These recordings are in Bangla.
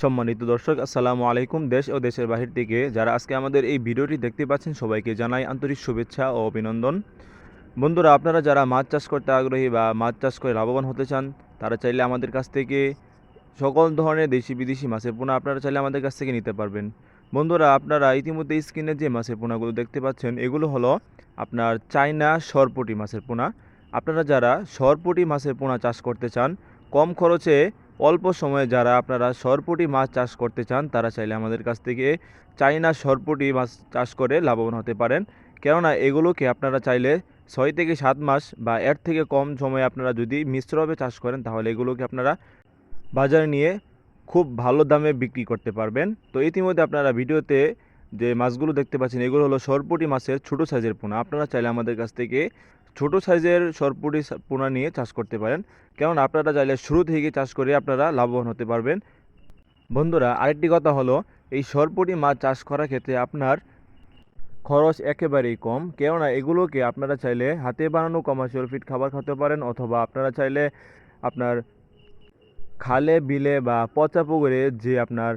সম্মানিত দর্শক, আসসালামু আলাইকুম দেশ ও দেশের বাহির থেকে যারা আজকে আমাদের এই ভিডিওটি দেখতে পাচ্ছেন, সবাইকে জানাই আন্তরিক শুভেচ্ছা ও অভিনন্দন। বন্ধুরা, আপনারা যারা মাছ চাষ করতে আগ্রহী বা মাছ চাষ করে লাভবান হতে চান, তারা চাইলে আমাদের কাছ থেকে সকল ধরনের দেশি বিদেশি মাছের পোনা আপনারা চাইলে আমাদের কাছ থেকে নিতে পারবেন। বন্ধুরা, আপনারা ইতিমধ্যে স্ক্রিনে যে মাছের পোনাগুলো দেখতে পাচ্ছেন, এগুলো হলো আপনার চাইনা সরপটি মাছের পোনা। আপনারা যারা সরপটি মাছের পোনা চাষ করতে চান, কম খরচে অল্প সময়ে যারা আপনারা সরপুটি মাছ চাষ করতে চান, তারা চাইলে আমাদের কাছ থেকে চাইনা সরপুটি মাছ চাষ করে লাভবান হতে পারেন। কেননা এগুলোকে আপনারা চাইলে ছয় থেকে সাত মাস বা এর থেকে কম সময়ে আপনারা যদি মিশ্রভাবে চাষ করেন, তাহলে এগুলোকে আপনারা বাজারে নিয়ে খুব ভালো দামে বিক্রি করতে পারবেন। তো ইতিমধ্যে আপনারা ভিডিওতে যে মাছগুলো দেখতে পাচ্ছেন, এগুলো হলো সরপুটি মাছের ছোট সাইজের পোনা। আপনারা চাইলে আমাদের কাছ থেকে ছোট সাইজের সরপুটি পোনা নিয়ে চাষ করতে পারেন। কেননা আপনারা চাইলে শুরু থেকে চাষ করে আপনারা লাভবান হতে পারবেন। বন্ধুরা, আরেকটি কথা হলো, এই সরপুটি মাছ চাষ করার ক্ষেত্রে আপনার খরচ একেবারেই কম। কেননা এগুলোকে আপনারা চাইলে হাতে বানানো কমার্শিয়াল ফিড খাবার খেতে পারেন, অথবা আপনারা চাইলে আপনার খালে, বিলে বা পচা পুকুরে যে আপনার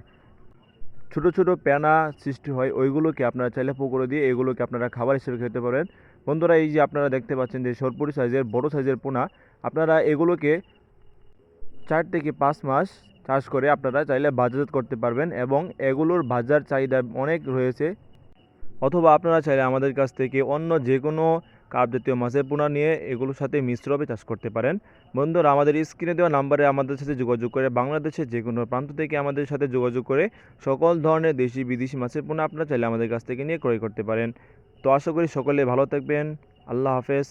ছোট ছোট প্যানা সৃষ্টি হয়, ওইগুলোকে আপনারা চাইলে পুকুরে দিয়ে এগুলোকে আপনারা খাবার হিসেবে খেতে পারেন। বন্ধুরা, এই যে আপনারা দেখতে পাচ্ছেন যে সরপুরি সাইজের, বড় সাইজের পোনা, আপনারা এগুলোকে চার থেকে পাঁচ মাস চাষ করে আপনারা চাইলে বাজারজাত করতে পারবেন এবং এগুলোর বাজার চাহিদা অনেক রয়েছে। অথবা আপনারা চাইলে আমাদের কাছ থেকে অন্য যে কোনো কাপ জাতীয় মাছের পোনা নিয়ে এগুলোর সাথে মিশ্রভাবে চাষ করতে পারেন। বন্ধুরা, আমাদের স্ক্রিনে দেওয়া নাম্বারে আমাদের সাথে যোগাযোগ করে বাংলাদেশের যে কোনো প্রান্ত থেকে আমাদের সাথে যোগাযোগ করে সকল ধরনের দেশি বিদেশি মাছের পোনা আপনারা চাইলে আমাদের কাছ থেকে নিয়ে ক্রয় করতে পারেন। তো আশা করি সকলে ভালো থাকবেন। আল্লাহ হাফেজ।